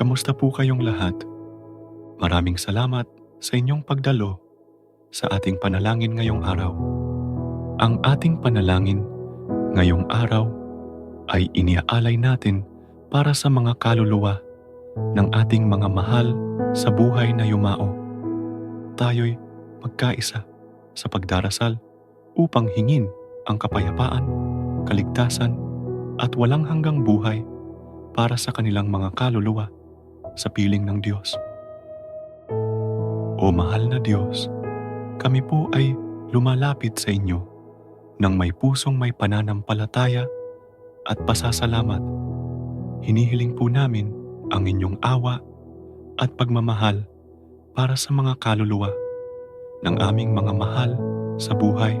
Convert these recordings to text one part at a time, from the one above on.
Kamusta po kayong lahat? Maraming salamat sa inyong pagdalo sa ating panalangin ngayong araw. Ang ating panalangin ngayong araw ay iniaalay natin para sa mga kaluluwa ng ating mga mahal sa buhay na yumao. Tayo'y magkaisa sa pagdarasal upang hingin ang kapayapaan, kaligtasan at walang hanggang buhay para sa kanilang mga kaluluwa sa piling ng Diyos. O mahal na Diyos, kami po ay lumalapit sa inyo ng may pusong may pananampalataya at pasasalamat. Hinihiling po namin ang inyong awa at pagmamahal para sa mga kaluluwa ng aming mga mahal sa buhay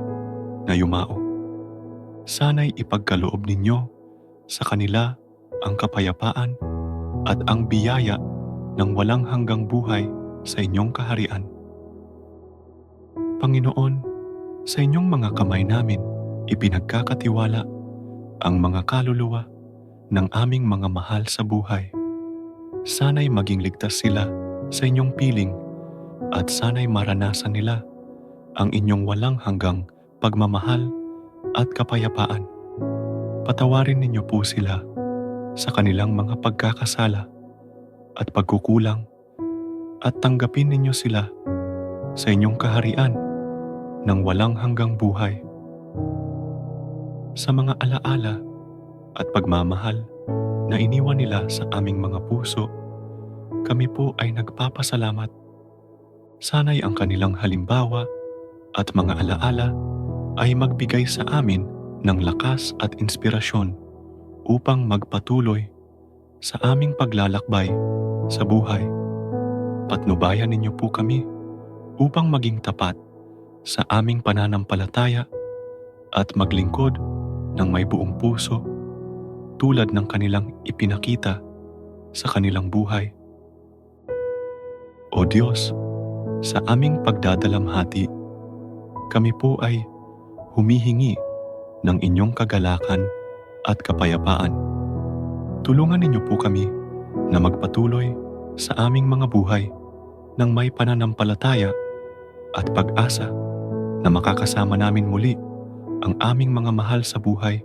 na yumao. Sana'y ipagkaloob ninyo sa kanila ang kapayapaan at ang biyaya ng walang hanggang buhay sa inyong kaharian. Panginoon, sa inyong mga kamay namin ipinagkakatiwala ang mga kaluluwa ng aming mga mahal sa buhay. Sana'y maging ligtas sila sa inyong piling at sana'y maranasan nila ang inyong walang hanggang pagmamahal at kapayapaan. Patawarin ninyo po sila sa kanilang mga pagkakasala at pagkukulang at tanggapin ninyo sila sa inyong kaharian ng walang hanggang buhay. Sa mga alaala at pagmamahal na iniwan nila sa aming mga puso, kami po ay nagpapasalamat. Sana'y ang kanilang halimbawa at mga alaala ay magbigay sa amin ng lakas at inspirasyon upang magpatuloy sa aming paglalakbay sa buhay. Patnubayan ninyo po kami upang maging tapat sa aming pananampalataya at maglingkod ng may buong puso tulad ng kanilang ipinakita sa kanilang buhay. O Diyos, sa aming pagdadalamhati, kami po ay humihingi ng inyong kagalakan at kapayapaan. Tulungan ninyo po kami na magpatuloy sa aming mga buhay ng may pananampalataya at pag-asa na makakasama namin muli ang aming mga mahal sa buhay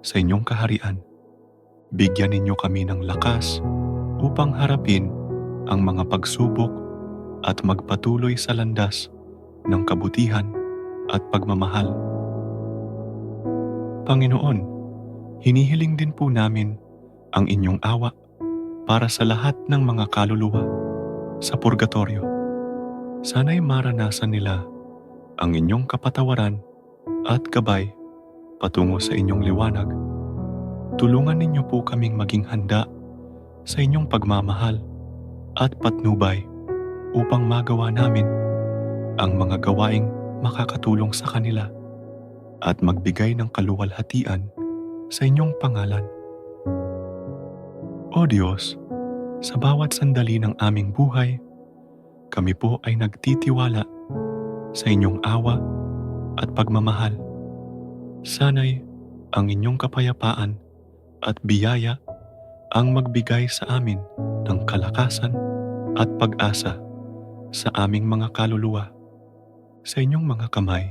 sa inyong kaharian. Bigyan ninyo kami ng lakas upang harapin ang mga pagsubok at magpatuloy sa landas ng kabutihan at pagmamahal. Panginoon, hinihiling din po namin ang inyong awa para sa lahat ng mga kaluluwa sa purgatorio. Sana'y maranasan nila ang inyong kapatawaran at gabay patungo sa inyong liwanag. Tulungan ninyo po kaming maging handa sa inyong pagmamahal at patnubay upang magawa namin ang mga gawaing makakatulong sa kanila at magbigay ng kaluwalhatian sa inyong pangalan. O Diyos, sa bawat sandali ng aming buhay, kami po ay nagtitiwala sa inyong awa at pagmamahal. Sana'y ang inyong kapayapaan at biyaya ang magbigay sa amin ng kalakasan at pag-asa sa aming mga kaluluwa. Sa inyong mga kamay,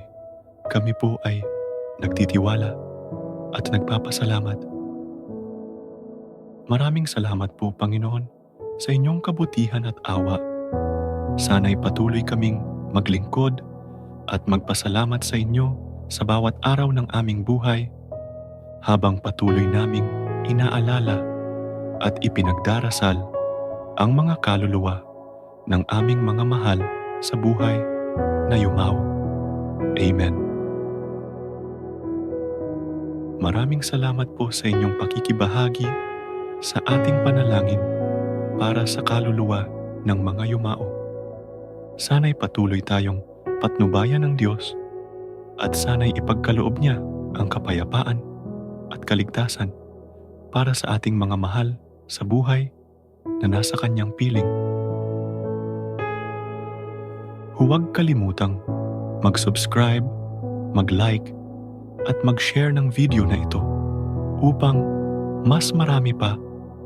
kami po ay nagtitiwala at nagpapasalamat. Maraming salamat po Panginoon sa inyong kabutihan at awa. Sana'y patuloy kaming maglingkod at magpasalamat sa inyo sa bawat araw ng aming buhay habang patuloy naming inaalala at ipinagdarasal ang mga kaluluwa ng aming mga mahal sa buhay na yumaw. Amen. Maraming salamat po sa inyong pakikibahagi sa ating panalangin para sa kaluluwa ng mga yumao. Sana'y patuloy tayong patnubayan ng Diyos at sana'y ipagkaloob niya ang kapayapaan at kaligtasan para sa ating mga mahal sa buhay na nasa kanyang piling. Huwag kalimutang mag-subscribe, mag-like, at mag-share ng video na ito upang mas marami pa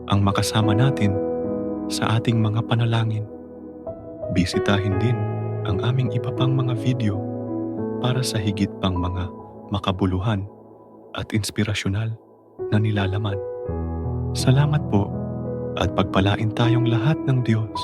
ang makasama natin sa ating mga panalangin. Bisitahin din ang aming iba pang mga video para sa higit pang mga makabuluhan at inspirasyonal na nilalaman. Salamat po at pagpalain tayong lahat ng Diyos